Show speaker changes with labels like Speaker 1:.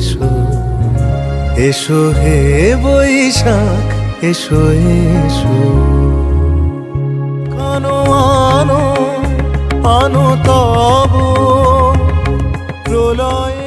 Speaker 1: এসো। এসো হে বৈশাখ এসো এসো। কানো আনো আনো তব প্রলয়